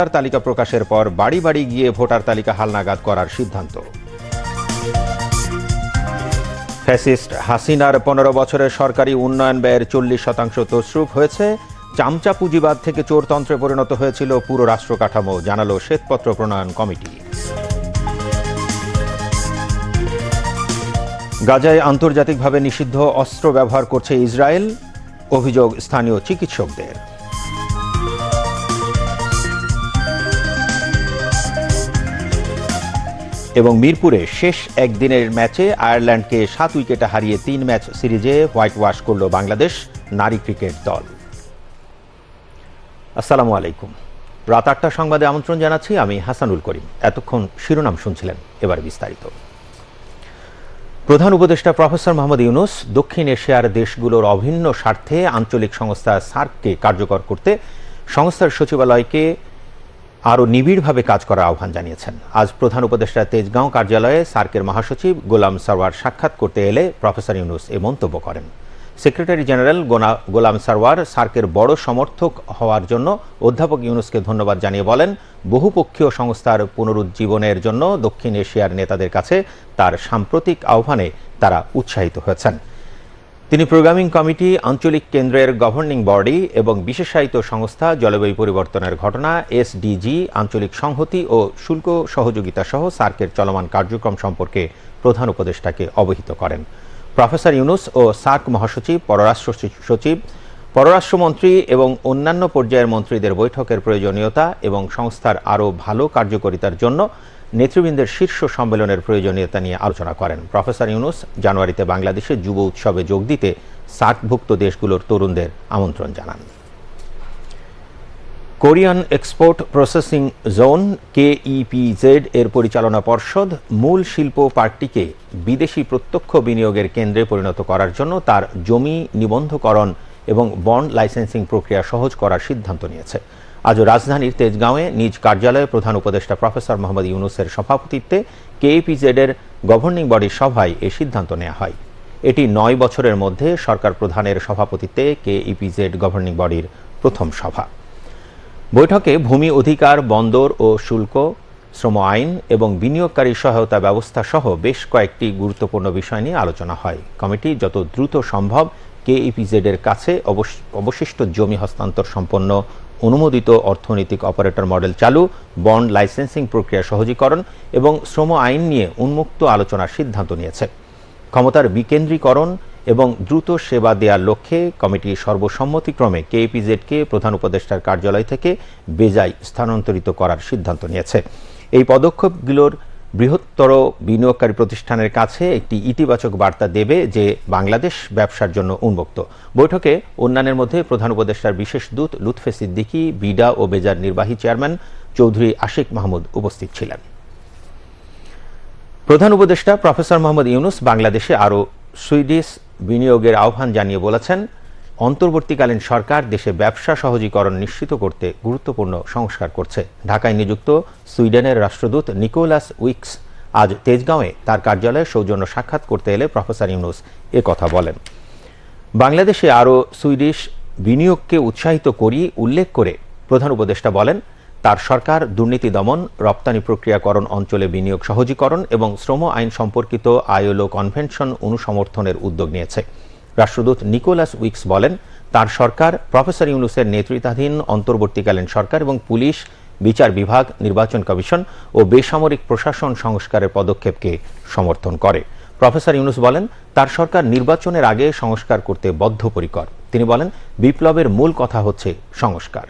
Voter তালিকা প্রকাশের পর বাড়ি বাড়ি গিয়ে ভোটার তালিকা হালনাগাদ করার সিদ্ধান্ত। ফ্যাসিস্ট হাসিনার পনেরো বছরের সরকারি উন্নয়ন ব্যয়ের চল্লিশ শতাংশ তসরুপ হয়েছে। চামচা পুঁজিবাদ থেকে চোরতন্ত্রে পরিণত হয়েছিল পুরো রাষ্ট্র কাঠামো, জানালো শ্বেতপত্র প্রণয়ন কমিটি। গাজায় আন্তর্জাতিকভাবে নিষিদ্ধ অস্ত্র ব্যবহার করছে ইসরায়েল, অভিযোগ স্থানীয় চিকিৎসকদের। এবং মিরপুরে শেষ একদিনের ম্যাচে আয়ারল্যান্ডকে সাত উইকেটে হারিয়ে তিন ম্যাচ সিরিজে হোয়াইট ওয়াশ করল বাংলাদেশ নারী ক্রিকেট দল। আসসালামু আলাইকুম। রাত আটটা সংবাদে আমন্ত্রণ জানাচ্ছি আমি হাসানুল করিম। এতক্ষণ শিরোনাম শুনছিলেন, এবার বিস্তারিত। প্রধান উপদেষ্টা প্রফেসর মোহাম্মদ ইউনুস, দক্ষিণ এশিয়ার দেশগুলোর অভিন্ন স্বার্থে আঞ্চলিক সংস্থা সার্ককে কার্যকর করতে সংস্থার সচিবালয়কে আরও নিবিড়ভাবে কাজ করার আহ্বান জানিয়েছেন। আজ প্রধান উপদেষ্টা তেজগাঁও কার্যালয়ে সার্কের মহাসচিব গোলাম সারওয়ার সাক্ষাৎ করতে এলে প্রফেসর ইউনুস এ মন্তব্য করেন। সেক্রেটারি জেনারেল গোলাম সারওয়ার সার্কের বড় সমর্থক হওয়ার জন্য অধ্যাপক ইউনুসকে ধন্যবাদ জানিয়ে বলেন, বহুপক্ষীয় সংস্থার পুনরুজ্জীবনের জন্য দক্ষিণ এশিয়ার নেতাদের কাছে তার সাম্প্রতিক আহ্বানে তারা উৎসাহিত হয়েছেন। তিনি প্রোগ্রামিং কমিটি, আঞ্চলিক কেন্দ্রের গভর্নিং বডি এবং বিশেষায়িত সংস্থা জলবায়ু পরিবর্তনের ঘটনা, এসডিজি, আঞ্চলিক সংহতি ও শুল্ক সহযোগিতা সহ সার্কের চলমান কার্যক্রম সম্পর্কে প্রধান উপদেষ্টাকে অবহিত করেন। প্রফেসর ইউনুস ও সার্ক মহাসচিব, পররাষ্ট্র সচিব- পররাষ্ট্রমন্ত্রী এবং অন্যান্য পর্যায়ের মন্ত্রীদের বৈঠকের প্রয়োজনীয়তা এবং সংস্থার আরও ভালো কার্যকারিতার জন্য নেতৃবৃন্দের শীর্ষ সম্মেলনের প্রয়োজনীয়তা নিয়ে আলোচনা করেন প্রফেসর ইউনুস। জানুয়ারিতে বাংলাদেশে যুব উৎসবে যোগ দিতে সার্কভুক্ত দেশগুলোর তরুণদের আমন্ত্রণ জানান। Korean export processing zone, KEPZ, এর পরিচালনা পর্ষদ মূল শিল্প পার্কটিকে বিদেশি প্রত্যক্ষ বিনিয়োগের কেন্দ্রে পরিণত করার জন্য তার জমি নিবন্ধকরণ এবং বন্ড লাইসেন্সিং প্রক্রিয়া সহজ করার সিদ্ধান্ত নিয়েছে। আজ রাজধানীর তেজগাঁওয়ে নিজ কার্যালয়ে প্রধান উপদেষ্টা প্রফেসর মোহাম্মদ ইউনুসের সভাপতিত্বে কেইপিজেড এর গভর্নিং বডির সভায় এ সিদ্ধান্ত নেওয়া হয়। এটি নয় বছরের মধ্যে সরকার প্রধানের সভাপতিত্বে কেইপিজেড গভর্নিং বডির প্রথম সভা। বৈঠকে ভূমি অধিকার, বন্দর ও শুল্ক, শ্রম আইন এবং বিনিয়োগকারী সহায়তা ব্যবস্থা সহ বেশ কয়েকটি গুরুত্বপূর্ণ বিষয় নিয়ে আলোচনা হয়। কমিটি যত দ্রুত সম্ভব কেইপিজেড এর কাছে অবশ- অবশিষ্ট জমি হস্তান্তর সম্পন্ন অনুমোদিত অর্থনৈতিক অপারেটর মডেল চালু, বন্ড লাইসেন্সিং প্রক্রিয়া সহজীকরণ এবং শ্রম আইন নিয়ে উন্মুক্ত আলোচনার সিদ্ধান্ত নিয়েছে। ক্ষমতার বিকেন্দ্রীকরণ এবং দ্রুত সেবা দেওয়ার লক্ষ্যে কমিটি সর্বসম্মতিক্রমে কেপিজেডকে প্রধান উপদেষ্টার কার্যালয় থেকে বেজায় স্থানান্তরিত করার সিদ্ধান্ত নিয়েছে। এই পদক্ষেপগুলোর বৃহত্তর বিনিয়োগকারী প্রতিষ্ঠানের কাছে একটি ইতিবাচক বার্তা দেবে যে বাংলাদেশ ব্যবসার জন্য উন্মুক্ত। বৈঠকে অন্যান্যের মধ্যে প্রধান উপদেষ্টার বিশেষ দূত লুৎফে সিদ্দিকী, বিডা ও বেজার নির্বাহী চেয়ারম্যান চৌধুরী আশিক মাহমুদ উপস্থিত ছিলেন। প্রধান উপদেষ্টা প্রফেসর মোহাম্মদ ইউনুস বাংলাদেশে আরও সুইডিশ বিনিয়োগের আহ্বান জানিয়ে বলেছেন অন্তর্বর্তীকালীন সরকার দেশে ব্যবসা সহজীকরণ নিশ্চিত করতে গুরুত্বপূর্ণ সংস্কার করছে। ঢাকায় নিযুক্ত সুইডেনের রাষ্ট্রদূত নিকোলাস উইক্স আজ তেজগাঁওয়ে তার কার্যালয়ে সৌজন্য সাক্ষাৎ করতে এলে প্রফেসর ইউনুস এ কথা বলেন। বাংলাদেশে আরও সুইডিশ বিনিয়োগকে উৎসাহিত করি উল্লেখ করে প্রধান উপদেষ্টা বলেন, তার সরকার দুর্নীতি দমন, রপ্তানি প্রক্রিয়াকরণ অঞ্চলে বিনিয়োগ সহজীকরণ এবং শ্রম আইন সম্পর্কিত আইএলও কনভেনশন অনুসমর্থনের উদ্যোগ নিয়েছে। রাষ্ট্রদূত নিকোলাস উইক্স বলেন, তার সরকার, প্রফেসর ইউনুসের নেতৃত্বাধীন অন্তর্বর্তীকালীন সরকার এবং পুলিশ, বিচার বিভাগ, নির্বাচন কমিশন ও বেসামরিক প্রশাসন সংস্কারের পদক্ষেপকে সমর্থন করে। প্রফেসর ইউনুস বলেন, তার সরকার নির্বাচনের আগে সংস্কার করতে বদ্ধপরিকর। তিনি বলেন, বিপ্লবের মূল কথা হচ্ছে সংস্কার।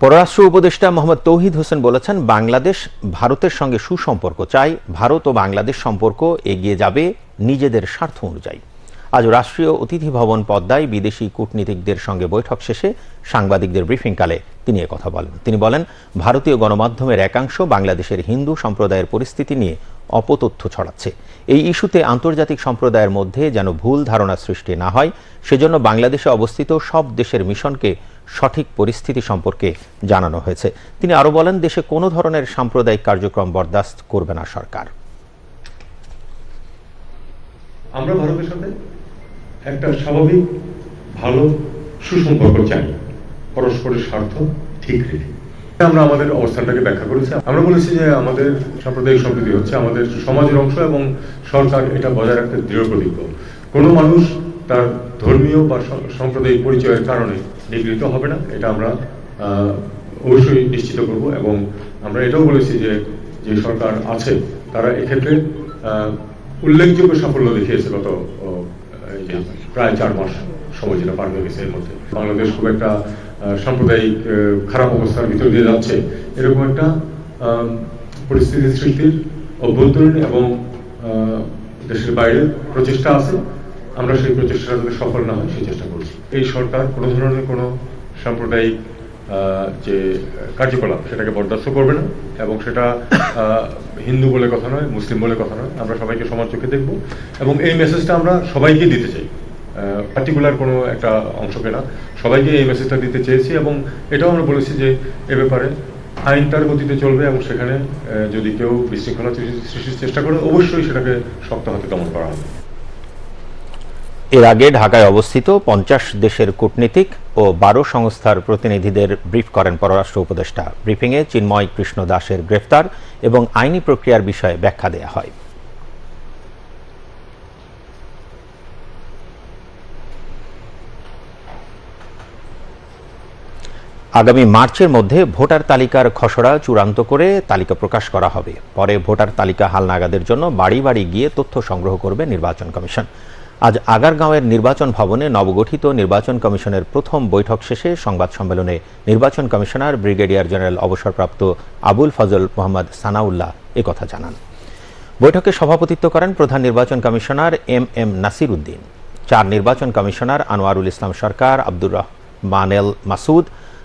পররাষ্ট্র উপদেষ্টা মোহাম্মদ তৌহিদ হোসেন বলেছেন, বাংলাদেশ ভারতের সঙ্গে সুসম্পর্ক চাই, ভারত ও বাংলাদেশ সম্পর্ক এগিয়ে যাবে নিজেদের স্বার্থ অনুযায়ী। আজ রাষ্ট্রীয় অতিথি ভবন পদ্মায় বিদেশি কূটনীতিকদের সঙ্গে বৈঠক শেষে সাংবাদিকদের ব্রিফিংকালে তিনি কথা বলেন। তিনি বলেন, ভারতীয় গণমাধ্যমের একাংশ বাংলাদেশের হিন্দু সম্প্রদায়ের পরিস্থিতি নিয়ে অপতথ্য ছড়াচ্ছে। এই ইস্যুতে আন্তর্জাতিক সম্প্রদায়ের মধ্যে যেন ভুল ধারণা সৃষ্টি না হয়, সেজন্য বাংলাদেশে অবস্থিত সব দেশের মিশনকে সঠিক পরিস্থিতি সম্পর্কে জানানো হয়েছে। তিনি আরও বলেন, দেশে কোনো ধরনের সাম্প্রদায়িক কার্যক্রম বরদাস্ত করবে না সরকার। আমরা ভারতের সাথে একটা স্বাভাবিক, ভালো সুসম্পর্ক চাই। পরস্পরের স্বার্থ ঠিক রেখে। আমরা আমাদের অবস্থানটাকে ব্যাখ্যা করেছি। আমরা বলেছি যে আমাদের সাম্প্রদায়িক সম্প্রীতি হচ্ছে আমাদের সমাজের অংশ এবং সরকার এটা বজায় রাখতে দৃঢ় প্রতিজ্ঞ। কোনো মানুষ তার ধর্মীয় বা সাম্প্রদায়িক পরিচয়ের কারণে নিগৃহীত হবে না, এটা আমরা অবশ্যই নিশ্চিত করব এবং আমরা এটাও বলেছি যে যে সরকার আছে, তারা এক্ষেত্রে উল্লেখযোগ্য সাফল্য দেখিয়েছে গত প্রায় চার মাস সময় যেটা পার হয়ে গেছে এর মধ্যে। বাংলাদেশ খুব একটা সাম্প্রদায়িক খারাপ অবস্থার ভিতর দিয়ে যাচ্ছে। এরকম একটা পরিস্থিতি সৃষ্টির অভ্যন্তরীণ এবং দেশের বাইরে প্রচেষ্টা আছে। আমরা সেই প্রচেষ্টা সফল না হয় সেই চেষ্টা করছি। এই সরকার কোনো ধরনের কোনো সাম্প্রদায়িক যে কার্যকলাপ, সেটাকে বরদাস্ত করবে না এবং সেটা হিন্দু বলে কথা নয়, মুসলিম বলে কথা নয়। আমরা সবাইকে সমান চোখে দেখব এবং এই মেসেজটা আমরা সবাইকে দিতে চাই। পার্টিকুলার কোনো একটা অংশকে না, সবাইকে এই মেসেজটা দিতে চেয়েছি এবং এটাও আমরা বলেছি যে এ ব্যাপারে আইনটার গতিতে চলবে এবং সেখানে যদি কেউ বিশৃঙ্খলা সৃষ্টির চেষ্টা করে, অবশ্যই সেটাকে শক্ত হাতে দমন করা হবে। এর আগে ঢাকায় অবস্থিত পঞ্চাশ দেশের কূটনীতিক ও বারো সংস্থার প্রতিনিধিদের ব্রিফ করেন পররাষ্ট্র উপদেষ্টা। ব্রিফিংয়ে চিন্ময় কৃষ্ণ দাসের গ্রেফতার এবং আইনি প্রক্রিয়ার বিষয়ে ব্যাখ্যা দেওয়া হয়। আগামী মার্চের মধ্যে ভোটার তালিকার খসড়া চূড়ান্ত করে তালিকা প্রকাশ করা হবে। পরে ভোটার তালিকা হালনাগাদের জন্য বাড়ি বাড়ি গিয়ে তথ্য সংগ্রহ করবে নির্বাচন কমিশন। আজ আগারগাঁওয়ের নির্বাচন ভবনে নবগঠিত নির্বাচন কমিশনের প্রথম বৈঠক শেষে সংবাদ সম্মেলনে নির্বাচন কমিশনার ব্রিগেডিয়ার জেনারেল অবসরপ্রাপ্ত আবুল ফজল মোহাম্মদ সানাউল্লাহ একথা জানান। বৈঠকে সভাপতিত্ব করেন প্রধান নির্বাচন commissioner M M Nasir Uddin. চার নির্বাচন কমিশনার আনোয়ারুল ইসলাম সরকার, আব্দুর রহমানেল মাসুদ,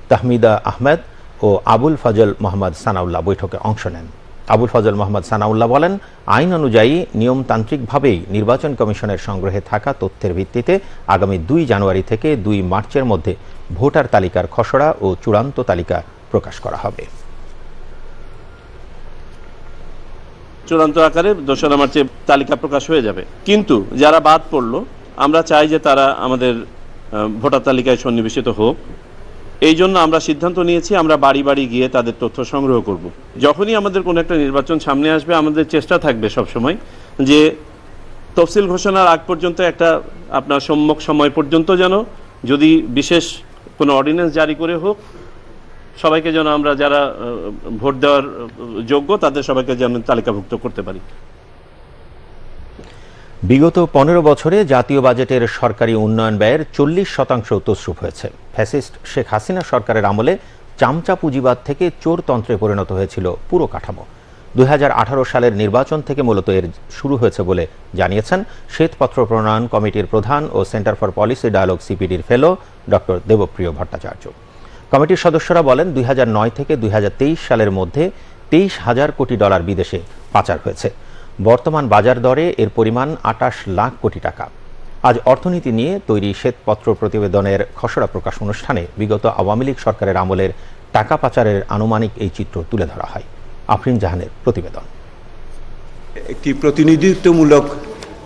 তাহমিদা আহমেদ ও আবুল ফজল মোহাম্মদ সানাউল্লাহ বৈঠকে অংশ নেন। আবুল ফজল মোহাম্মদ সানাউল্লাহ বলেন, আইন অনুযায়ী নিয়মতান্ত্রিকভাবেই নির্বাচন কমিশনের সংগ্রহে থাকা তথ্যের ভিত্তিতে আগামী দুই জানুয়ারি থেকে দুই মার্চের মধ্যে ভোটার তালিকার খসড়া ও চূড়ান্ত তালিকা প্রকাশ করা হবে। চূড়ান্ত আকারে দোসরা মার্চে তালিকা প্রকাশ হয়ে যাবে। কিন্তু যারা বাদ পড়ল, আমরা চাই যে তারা আমাদের ভোটার তালিকায় সন্নিবেশিত হোক। এই জন্য আমরা সিদ্ধান্ত নিয়েছি, আমরা বাড়ি বাড়ি গিয়ে তাদের তথ্য সংগ্রহ করব। যখনই আমাদের কোনো একটা নির্বাচন সামনে আসবে, আমাদের চেষ্টা থাকবে সবসময় যে তফসিল ঘোষণার আগ পর্যন্ত একটা আপনার সম্মুখ সময় পর্যন্ত যেন যদি বিশেষ কোনো অর্ডিন্যান্স জারি করে হোক, সবাইকে যেন আমরা যারা ভোট দেওয়ার যোগ্য, তাদের সবাইকে যেন তালিকাভুক্ত করতে পারি। বিগত পনেরো বছরে জাতীয় বাজেটের সরকারি উন্নয়ন ব্যয়ের চল্লিশ শতাংশ তসরুপ হয়েছে। ফ্যাসিস্ট শেখ হাসিনা সরকারের আমলে চামচা পুঁজিবাদ থেকে চোরতন্ত্রে পরিণত হয়েছিল পুরো কাঠামো। দুই হাজার আঠারো সালের নির্বাচন থেকে মূলত এর শুরু হয়েছে বলে জানিয়েছেন শ্বেতপত্র প্রণয়ন কমিটির প্রধান ও সেন্টার ফর পলিসি ডায়ালগ সিপিডির ফেলো ডক্টর দেবপ্রিয় ভট্টাচার্য। কমিটির সদস্যরা বলেন, দুই হাজার নয় থেকে দুই হাজার তেইশ সালের মধ্যে তেইশ হাজার কোটি ডলার বিদেশে পাচার হয়েছে। বর্তমান বাজার দরে এর পরিমাণ আটাশ লাখ কোটি টাকা। আজ অর্থনীতি নিয়ে তৈরি শ্বেতপত্র প্রতিবেদনের খসড়া প্রকাশ অনুষ্ঠানে বিগত আওয়ামী লীগ সরকারের আমলের টাকা পাচারের আনুমানিক এই চিত্র তুলে ধরা হয়। আফরিন জাহানের প্রতিবেদন। একটি প্রতিনিধিত্বমূলক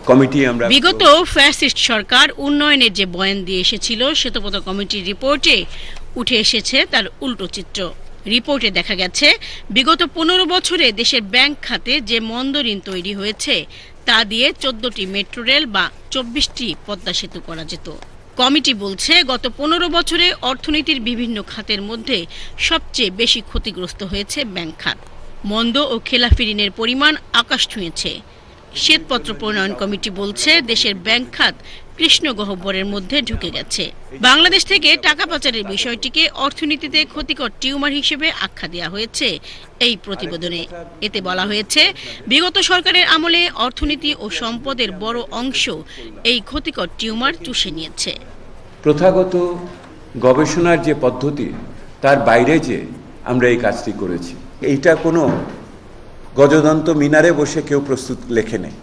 কমিটি আমরা বিগত ফ্যাসিস্ট সরকার উন্নয়নের যে বয়ান দিয়ে এসেছিল শ্বেতপথ কমিটির রিপোর্টে উঠে এসেছে তার উল্টো চিত্র। রিপোর্টে দেখা গেছে, বিগত পনেরো বছরে দেশের ব্যাংক খাতে যে মন্দ ঋণ তৈরি হয়েছে, তা দিয়ে চোদ্দটি মেট্রো রেল বা চব্বিশটি পদ্মা সেতু করা যেত। কমিটি বলছে, গত পনেরো বছরে অর্থনীতির বিভিন্ন খাতের মধ্যে সবচেয়ে বেশি ক্ষতিগ্রস্ত হয়েছে ব্যাংক খাত। মন্দ ও খেলাফি ঋণের পরিমাণ আকাশ ছুঁয়েছে। শ্বেতপত্র প্রণয়ন কমিটি বলছে, দেশের ব্যাংক খাত কৃষ্ণ গহ্বরের মধ্যে ঢুকে গেছে। বাংলাদেশ থেকে টাকা পাচারের বিষয়টিকে অর্থনীতিতে ক্ষতিকর টিউমার হিসেবে আখ্যা দেওয়া হয়েছে এই প্রতিবেদনে। এতে বলা হয়েছে, বিগত সরকারের আমলে অর্থনীতি ও সম্পদের বড় অংশ এই ক্ষতিকর টিউমার চুষে নিয়েছে। প্রথাগত গবেষণার যে পদ্ধতি, তার বাইরে যে আমরা এই কাজটি করেছি, এইটা কোনো গজদন্ত মিনারে বসে কেউ প্রস্তুত লেখে নেই।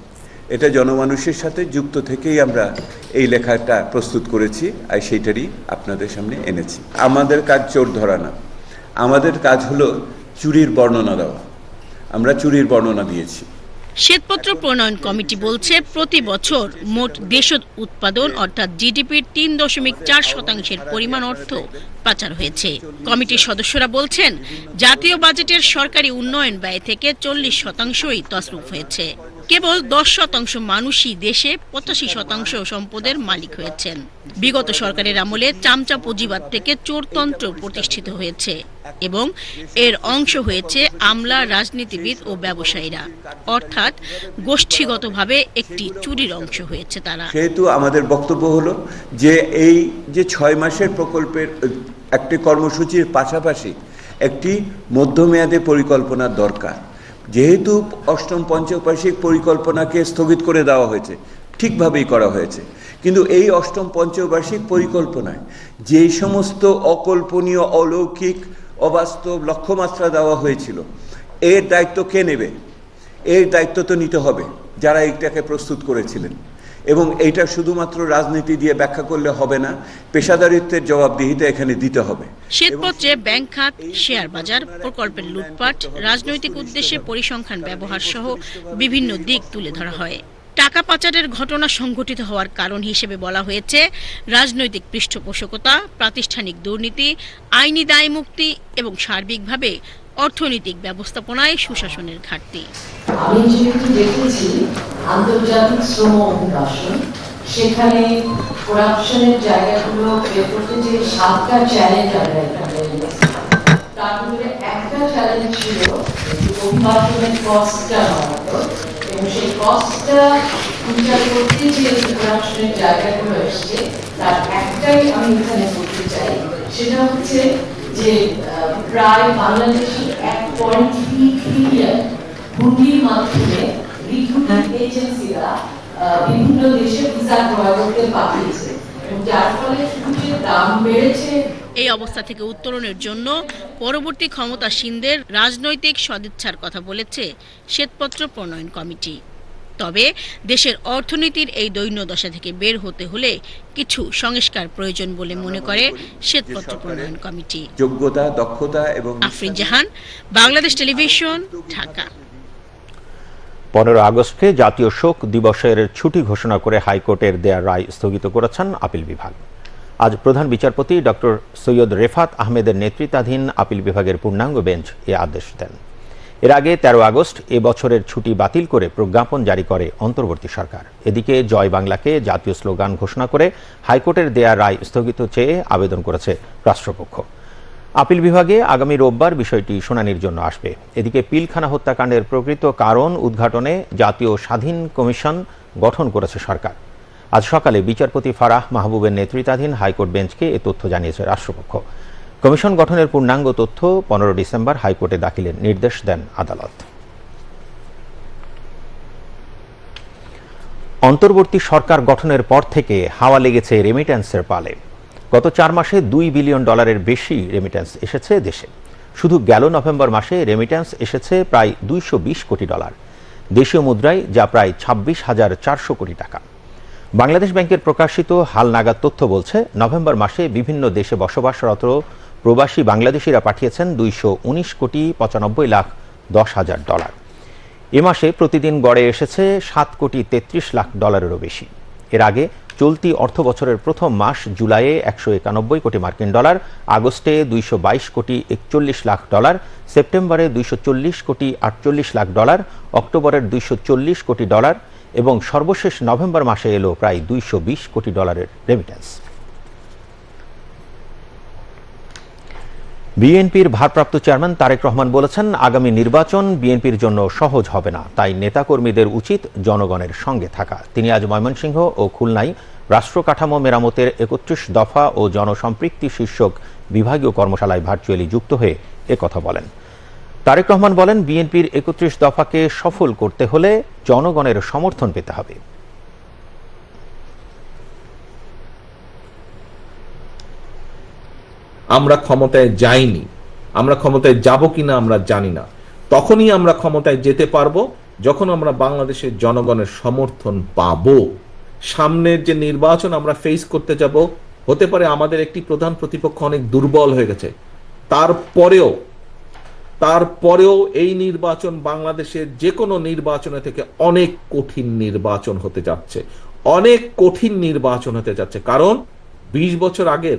এটা জনমানুষের সাথে যুক্ত থেকেই আমরা এই লেখাটা প্রস্তুত করেছি, আর সেইটারই আপনাদের সামনে এনেছি। আমাদের কাজ চোর ধরা না। আমাদের কাজ হলো চুরির বর্ণনা দেওয়া। আমরা চুরির বর্ণনা দিয়েছি। শ্বেতপত্র প্রণয়ন কমিটি বলছে, প্রতি বছর মোট দেশজ উৎপাদন, অর্থাৎ জিডিপির তিন দশমিক চার শতাংশের পরিমাণ অর্থ পাচার হয়েছে। কমিটির সদস্যরা বলছেন, জাতীয় বাজেটের সরকারি উন্নয়ন ব্যয় থেকে চল্লিশ শতাংশই তসরুপ হয়েছে। কেবল দশ শতাংশ মানুষই দেশে পঁচাশি শতাংশ সম্পদের মালিক হয়েছেন। বিগত সরকারের আমলে চামচা পুঁজিবাদ থেকে চোরতন্ত্র প্রতিষ্ঠিত হয়েছে এবং এর অংশ হয়েছে আমলা, রাজনীতিবিদ ও ব্যবসায়ীরা। অর্থাৎ গোষ্ঠীগতভাবে একটি চুরির অংশ হয়েছে তারা। সেহেতু আমাদের বক্তব্য হলো যে এই যে ছয় মাসের প্রকল্পের একটি কর্মসূচির পাশাপাশি একটি মধ্যমেয়াদে পরিকল্পনার দরকার। যেহেতু অষ্টম পঞ্চবার্ষিক পরিকল্পনাকে স্থগিত করে দেওয়া হয়েছে, ঠিকভাবেই করা হয়েছে। কিন্তু এই অষ্টম পঞ্চবার্ষিক পরিকল্পনায় যে সমস্ত অকল্পনীয়, অলৌকিক, অবাস্তব লক্ষ্যমাত্রা দেওয়া হয়েছিল, এর দায়িত্ব কে নেবে? এর দায়িত্ব তো নিতে হবে, যারা এইটাকে প্রস্তুত করেছিলেন। এবং এইটা শুধুমাত্র রাজনীতি দিয়ে ব্যাখ্যা করলে হবে না পেশাদারিত্বের জবাবদিহিতা এখানে দিতে হবে। শ্বেতপত্রে ব্যাংক খাত শেয়ার বাজার প্রকল্পের লুটপাট রাজনৈতিক উদ্দেশ্যে পরিসংখ্যান ব্যবহার সহ বিভিন্ন দিক তুলে ধরা হয়। টাকা পাচারের ঘটনা সংঘটিত হওয়ার কারণ হিসেবে বলা হয়েছে রাজনৈতিক পৃষ্ঠপোষকতা প্রাতিষ্ঠানিক দুর্নীতি আইনি দায় মুক্তি এবং সার্বিকভাবে অর্থনৈতিক ব্যবস্থাপনায় সুশাসনের ঘাটতি। আমি যেহেতু দেখেছি আন্তর্জাতিক শ্রম অভিবাসন সেখানে করাপশনের জায়গাগুলো বের করতে যে সাতটা চ্যালেঞ্জ আমরা এখানে তার মধ্যে একটা চ্যালেঞ্জ ছিল অভিবাসনের কস্টটা এবং সেই কস্টটা বিচার করতে যে করাপশনের জায়গাগুলো এসছে, তার একটাই আমি এখানে বলতে চাই। সেটা হচ্ছে যে প্রায় এক পয়েন্ট থ্রি ট্রিলিয়ন মাধ্যমে রিক্রুটিং এজেন্সিরা বিভিন্ন দেশে ভিসা পাঠিয়েছে। যার ফলে দাম বেড়েছে। এই অবস্থা থেকে উত্তরণের জন্য পরবর্তী ক্ষমতাসীনদের রাজনৈতিক সদিচ্ছার কথা বলেছে শ্বেতপত্র প্রণয়ন কমিটি। তবে দেশের অর্থনীতির এই দৈন্যদশা থেকে বের হতে হলে কিছু সংস্কার প্রয়োজন বলে মনে করে শ্বেতপত্র প্রণয়ন কমিটি। যোগ্যতা দক্ষতা এবং আফরিন জাহান বাংলাদেশ টেলিভিশন ঢাকা। পনেরো আগস্টে জাতীয় শোক দিবসের ছুটি ঘোষণা করে হাইকোর্টের দেয়া রায় স্থগিত করেছেন আপিল বিভাগ। আজ প্রধান বিচারপতি ডক্টর সৈয়দ রেফাত আহমেদের নেতৃত্বাধীন আপিল বিভাগের পূর্ণাঙ্গ বেঞ্চ এ আদেশ দেন। এর আগে তেরো আগস্ট এ বছরের ছুটি বাতিল করে প্রজ্ঞাপন জারি করে অন্তর্বর্তী সরকার। এদিকে জয় বাংলাকে জাতীয় স্লোগান ঘোষণা করে হাইকোর্টের দেয়া রায় স্থগিত চেয়ে আবেদন করেছে রাষ্ট্রপক্ষ। আপিল বিভাগে আগামী রোববার বিষয়টি শুনানির জন্য আসবে। এদিকে পিলখানা হত্যাকাণ্ডের প্রকৃত কারণ উদ্ঘাটনে জাতীয় স্বাধীন কমিশন গঠন করেছে সরকার। আজ সকালে বিচারপতি ফারাহ মাহবুবের নেতৃত্বাধীন হাইকোর্ট বেঞ্চকে এ তথ্য জানিয়েছে রাষ্ট্রপক্ষ। কমিশন গঠনের পূর্ণাঙ্গ তথ্য পনেরো ডিসেম্বর হাইকোর্টে দাখিলের নির্দেশ দেন আদালত। অন্তর্বর্তী সরকার গঠনের পর থেকে হাওয়া লেগেছে রেমিট্যান্সের পালে। গত চার মাসে দুই বিলিয়ন ডলারের বেশি রেমিট্যান্স এসেছে দেশে। শুধু গেল নভেম্বর মাসে রেমিট্যান্স এসেছে প্রায় দুইশো বিশ কোটি ডলার। দেশীয় মুদ্রায় যা প্রায় ছাব্বিশ হাজার চারশো কোটি টাকা। বাংলাদেশ ব্যাংকের প্রকাশিত হালনাগাদ তথ্য বলছে, নভেম্বর মাসে বিভিন্ন দেশে বসবাসরত প্রবাসী বাংলাদেশিরা পাঠিয়েছেন দুইশো উনিশ কোটি পঁচানব্বই লাখ দশ হাজার ডলার। এ মাসে প্রতিদিন গড়ে এসেছে সাত কোটি তেত্রিশ লাখ ডলারেরও বেশি। এর আগে চলতি অর্থ বছরের প্রথম মাস জুলাইয়ে একশো একানব্বই কোটি মার্কিন ডলার, আগস্টে দুইশো বাইশ কোটি একচল্লিশ লাখ ডলার, সেপ্টেম্বরে দুইশো চল্লিশ কোটি আটচল্লিশ লাখ ডলার, অক্টোবরের দুইশো চল্লিশ কোটি ডলার এবং সর্বশেষ নভেম্বর মাসে এলো প্রায় দুইশো বিশ কোটি ডলারের রেমিট্যান্স বিএনপির ভারপ্রাপ্ত চেয়ারম্যান তারেক রহমান বলেছেন, আগামী নির্বাচন বিএনপির জন্য সহজ হবে না। তাই নেতাকর্মীদের উচিত জনগণের সঙ্গে থাকা। তিনি আজ ময়মনসিংহ ও খুলনায় রাষ্ট্র কাঠামো মেরামতের একত্রিশ দফা ও জনসম্পৃক্তি শীর্ষক বিভাগীয় কর্মশালায় ভার্চুয়ালি যুক্ত হয়ে একথা বলেন। তারেক রহমান বলেন, বিএনপির একত্রিশ দফাকে সফল করতে হলে জনগণের সমর্থন পেতে হবে। আমরা ক্ষমতায় যাইনি। আমরা ক্ষমতায় যাব কিনা আমরা জানি না। তখনই আমরা ক্ষমতায় যেতে পারব যখন আমরা বাংলাদেশের জনগণের সমর্থন পাবো। সামনের যে নির্বাচন আমরা ফেস করতে যাব, হতে পারে আমাদের একটি প্রধান প্রতিপক্ষ অনেক দুর্বল হয়ে গেছে। তারপরেও তারপরেও এই নির্বাচন বাংলাদেশের যে কোনো নির্বাচনে থেকে অনেক কঠিন নির্বাচন হতে যাচ্ছে। অনেক কঠিন নির্বাচন হতে যাচ্ছে। কারণ, বিশ বছর আগের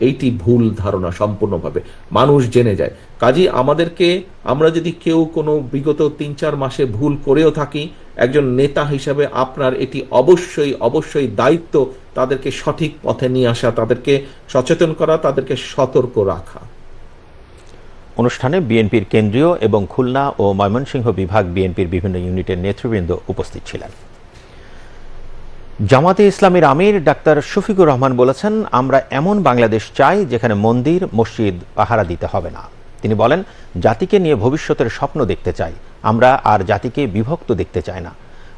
এইটি ভুল ধারণা সম্পূর্ণভাবে। মানুষ জেনে যায়। কাজেই আমাদেরকে আমরা যদি কেউ কোনো বিগত তিন চার মাসে ভুল করেও থাকি, একজন নেতা হিসাবে আপনার এটি অবশ্যই অবশ্যই দায়িত্ব তাদেরকে সঠিক পথে নিয়ে আসা, তাদেরকে সচেতন করা, তাদেরকে সতর্ক রাখা। অনুষ্ঠানে বিএনপির কেন্দ্রীয় এবং খুলনা ও ময়মনসিংহ বিভাগ বিএনপির বিভিন্ন ইউনিটের নেতৃবৃন্দ উপস্থিত ছিলেন। জামাতে ইসলামের আমির ডাক্তার শফিকুর রহমান বলেছেন, আমরা এমন বাংলাদেশ চাই যেখানে মন্দির, মসজিদ, পাহারা দিতে হবে না। তিনি বলেন, জাতিকে নিয়ে ভবিষ্যতের স্বপ্ন দেখতে চাই। আমরা আর জাতিকে বিভক্ত দেখতে চাই না।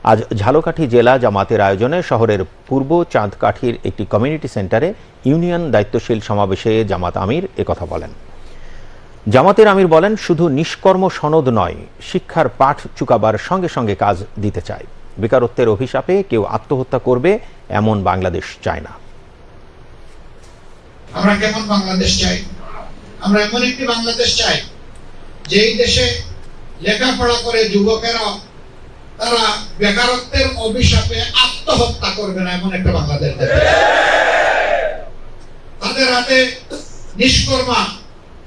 আজ ঝালকাঠি জেলা জামাতের আয়োজনে শহরের পূর্ব চাঁদকাঠির একটি কমিউনিটি সেন্টারে ইউনিয়ন দায়িত্বশীল সমাবেশে জামাত আমির একথা বলেন। জামাতের আমির বলেন, শুধু নিষ্কর্ম সনদ নয়, শিক্ষার পাঠ চুকাবার সঙ্গে সঙ্গে কাজ দিতে চায় বেকারত্বের অভিশাপে কেউ আত্মহত্যা করবে, এমন বাংলাদেশ চায় না। আমরা কেমন বাংলাদেশ চাই? আমরা এমন একটি বাংলাদেশ চাই, যেই দেশে লেখাপড়া করে যুবকেরা, তারা বেকারত্বের অভিশাপে আত্মহত্যা করবে না, এমন একটা বাংলাদেশ তাদের হাতে নিষ্কর্মা,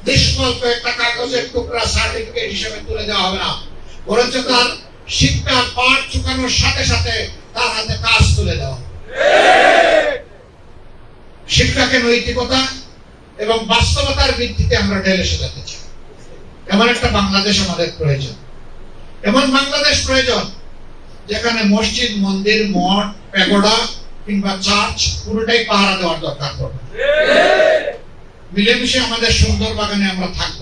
নিষ্কল্প একটা কাগজের টুকরা সার্টিফিকেট হিসেবে তুলে দেওয়া হবে না। বরঞ্চ তার শিক্ষার পাঠ চুকানোর সাথে সাথে তার হাতে কাজ তুলে দেওয়া। শিক্ষাকে নৈতিকতা এবং বাস্তবতার ভিত্তিতে আমরা ঢেলে সাজাতে চাই। এমন একটা বাংলাদেশ আমাদের প্রয়োজন। এমন বাংলাদেশ প্রয়োজন যেখানে মসজিদ, মন্দির, মঠ, প্যাগোডা কিংবা চার্চ পুরোটাই পাহারা দেওয়ার দরকার পড়বে। মিলেমিশে আমাদের সুন্দর বাগানে আমরা থাকব।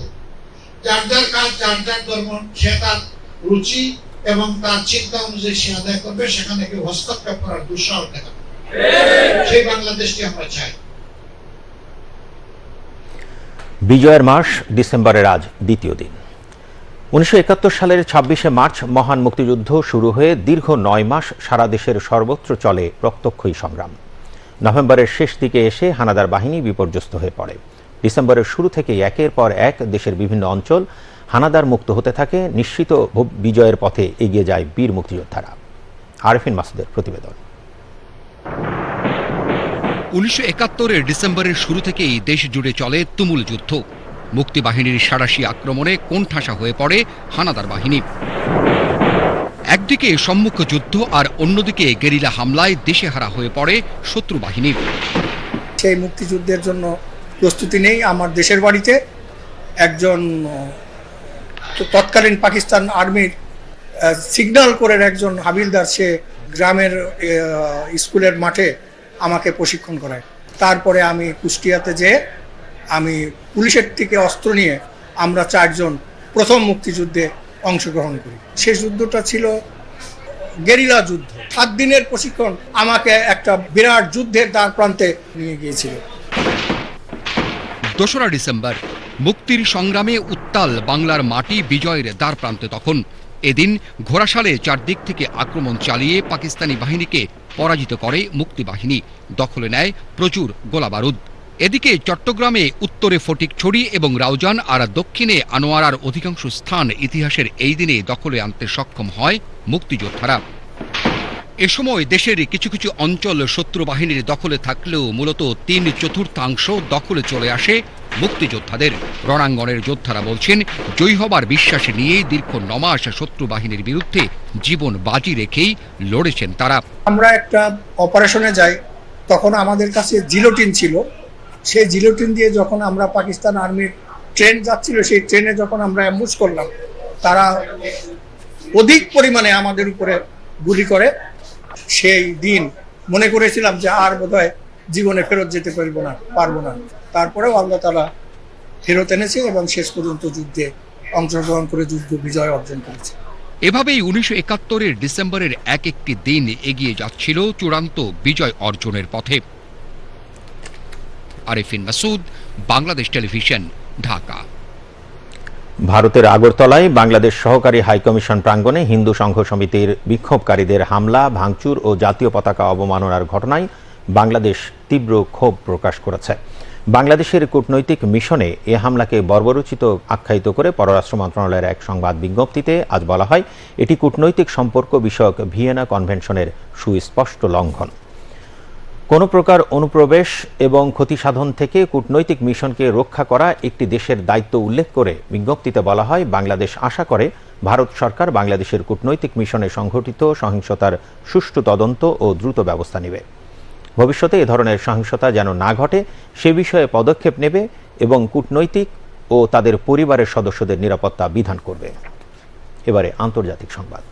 যার যার কাজ, যার যার ধর্ম, সে তার রুচি এবং তার চিন্তা অনুযায়ী সে আদায় করবে, সেখানে কেউ হস্তক্ষেপ করার দুঃসাহস দেখাবে সেই বাংলাদেশটি আমরা চাই। বিজয়ের মাস ডিসেম্বরের আজ দ্বিতীয় দিন। উনিশশো একাত্তর সালের ছাব্বিশে মার্চ মহান মুক্তিযুদ্ধ শুরু হয়ে দীর্ঘ নয় মাস সারা দেশের সর্বত্র চলে রক্তক্ষয়ী সংগ্রাম। নভেম্বরের শেষ দিকে এসে হানাদার বাহিনী বিপর্যস্ত হয়ে পড়ে। ডিসেম্বরের শুরু থেকে একের পর এক দেশের বিভিন্ন অঞ্চল হানাদার মুক্ত হতে থাকে নিশ্চিত ভ- বিজয়ের পথে এগিয়ে যায় বীর মুক্তিযোদ্ধারা। আরফিন মাসুদের প্রতিবেদন। উনিশশো একাত্তরের ডিসেম্বরের শুরু থেকেই দেশ জুড়ে চলে তুমুল যুদ্ধ। মুক্তিবাহিনীর সারাশি আক্রমণে কোণঠাসা হয়ে পড়ে হানাদার বাহিনী? একদিকে সম্মুখ যুদ্ধ আর অন্যদিকে গেরিলা হামলায় দেশেহারা হয়ে পড়ে শত্রু বাহিনী। সেই মুক্তিযুদ্ধের জন্য প্রস্তুতি নেই আমার দেশের বাড়িতে। একজন তৎকালীন পাকিস্তান আর্মির সিগন্যাল করে একজন হাবিলদার, সে গ্রামের স্কুলের মাঠে আমাকে প্রশিক্ষণ করায়। তারপরে আমি কুষ্টিয়াতে যেয়ে আমি পুলিশের থেকে অস্ত্র নিয়ে আমরা চারজন প্রথম মুক্তিযুদ্ধে অংশগ্রহণ করি। সেই যুদ্ধটা ছিল গেরিলা যুদ্ধ। সাত দিনের প্রশিক্ষণ আমাকে একটা বিরাট যুদ্ধের দ্বার প্রান্তে নিয়ে গিয়েছিল। দোসরা ডিসেম্বর মুক্তির সংগ্রামে উত্তাল বাংলার মাটি বিজয়ের দ্বার প্রান্তে তখন। এদিন ঘোড়াশালে চারদিক থেকে আক্রমণ চালিয়ে পাকিস্তানি বাহিনীকে পরাজিত করে মুক্তিবাহিনী। দখলে নেয় প্রচুর গোলাবারুদ। এদিকে চট্টগ্রামে উত্তরে ফটিকছড়ি এবং রাউজান আর দক্ষিণে আনোয়ারার অধিকাংশ স্থান ইতিহাসের এই দিনে দখলে আনতে সক্ষম হয় মুক্তিযোদ্ধারা। এ সময় দেশের কিছু কিছু অঞ্চল শত্রু বাহিনীর দখলে থাকলেও মূলত তিন চতুর্থাংশ দখলে চলে আসে মুক্তিযোদ্ধাদের। রণাঙ্গনের যোদ্ধারা বলছেন, জয়ী হবার বিশ্বাস নিয়েই দীর্ঘ নমাস শত্রু বাহিনীর বিরুদ্ধে জীবন বাজি রেখেই লড়েছেন তারা। আমরা একটা অপারেশনে যাই, তখন আমাদের কাছে জিলোটিন ছিল। সেই জিলোটিন দিয়ে যখন আমরা পাকিস্তান আর্মির ট্রেন যাচ্ছিল, সেই ট্রেনে যখন আমরা অ্যাম্বুশ করলাম, তারা অধিক পরিমাণে আমাদের উপরে গুলি করে, সেই দিন মনে করেছিলাম যে আর বোধহয় জীবনে ফেরত যেতে পারব না পারব না। তারপরেও আল্লাহ তালা ফেরত এনেছে এবং শেষ পর্যন্ত যুদ্ধে অংশগ্রহণ করে যুদ্ধ বিজয় অর্জন করেছে। এভাবেই উনিশশো একাত্তরের ডিসেম্বরের এক একটি দিন এগিয়ে যাচ্ছিল চূড়ান্ত বিজয় অর্জনের পথে। আরিফিন মাসুদ, বাংলাদেশ টেলিভিশন, ঢাকা। ভারতের আগরতলায় বাংলাদেশ সহকারী হাইকমিশন প্রাঙ্গণে হিন্দু সংঘ সমিতির বিক্ষোভকারীদের হামলা, ভাঙচুর ও জাতীয় পতাকা অবমাননার ঘটনায় বাংলাদেশ তীব্র ক্ষোভ প্রকাশ করেছে। বাংলাদেশের কূটনৈতিক মিশনে এ হামলাকে বর্বরোচিত আখ্যায়িত করে পররাষ্ট্র মন্ত্রণালয়ের এক সংবাদ বিজ্ঞপ্তিতে আজ বলা হয়, এটি কূটনৈতিক সম্পর্ক বিষয়ক ভিয়েনা কনভেনশনের সুস্পষ্ট লঙ্ঘন। কোনো প্রকার অনুপ্রবেশ এবং ক্ষতি সাধন থেকে কূটনৈতিক মিশনকে রক্ষা করা একটি দেশের দায়িত্ব উল্লেখ করে বিজ্ঞপ্তিতে বলা হয়, বাংলাদেশ আশা করে ভারত সরকার বাংলাদেশের কূটনৈতিক মিশনে সংঘটিত সহিংসতার সুষ্ঠু তদন্ত ও দ্রুত ব্যবস্থা নেবে। ভবিষ্যতে এ ধরনের সহিংসতা যেন না ঘটে, সে বিষয়ে পদক্ষেপ নেবে এবং কূটনৈতিক ও তাদের পরিবারের সদস্যদের নিরাপত্তা বিধান করবে। এবারে আন্তর্জাতিক সংবাদ।